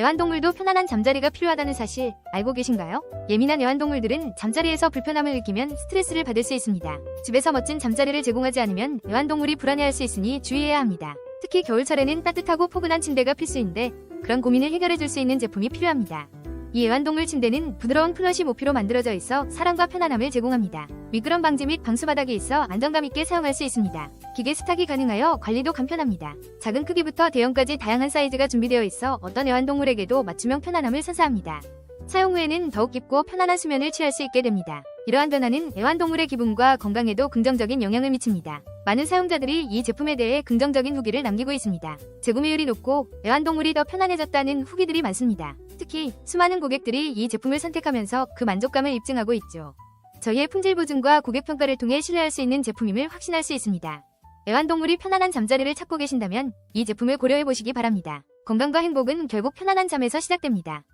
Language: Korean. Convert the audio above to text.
애완동물도 편안한 잠자리가 필요하다는 사실 알고 계신가요? 예민한 애완동물들은 잠자리에서 불편함을 느끼면 스트레스를 받을 수 있습니다. 집에서 멋진 잠자리를 제공하지 않으면 애완동물이 불안해할 수 있으니 주의해야 합니다. 특히 겨울철에는 따뜻하고 포근한 침대가 필수인데 그런 고민을 해결해 줄 수 있는 제품이 필요합니다. 이 애완동물 침대는 부드러운 플러시 모피로 만들어져 있어 사랑과 편안함을 제공합니다. 미끄럼 방지 및 방수 바닥이 있어 안정감 있게 사용할 수 있습니다. 기계 스탁이 가능하여 관리도 간편합니다. 작은 크기부터 대형까지 다양한 사이즈가 준비되어 있어 어떤 애완동물에게도 맞춤형 편안함을 선사합니다. 사용 후에는 더욱 깊고 편안한 수면을 취할 수 있게 됩니다. 이러한 변화는 애완동물의 기분과 건강에도 긍정적인 영향을 미칩니다. 많은 사용자들이 이 제품에 대해 긍정적인 후기를 남기고 있습니다. 재구매율이 높고 애완동물이 더 편안해졌다는 후기들이 많습니다. 특히 수많은 고객들이 이 제품을 선택하면서 그 만족감을 입증하고 있죠. 저희의 품질 보증과 고객 평가를 통해 신뢰할 수 있는 제품임을 확신할 수 있습니다. 애완동물이 편안한 잠자리를 찾고 계신다면 이 제품을 고려해 보시기 바랍니다. 건강과 행복은 결국 편안한 잠에서 시작됩니다.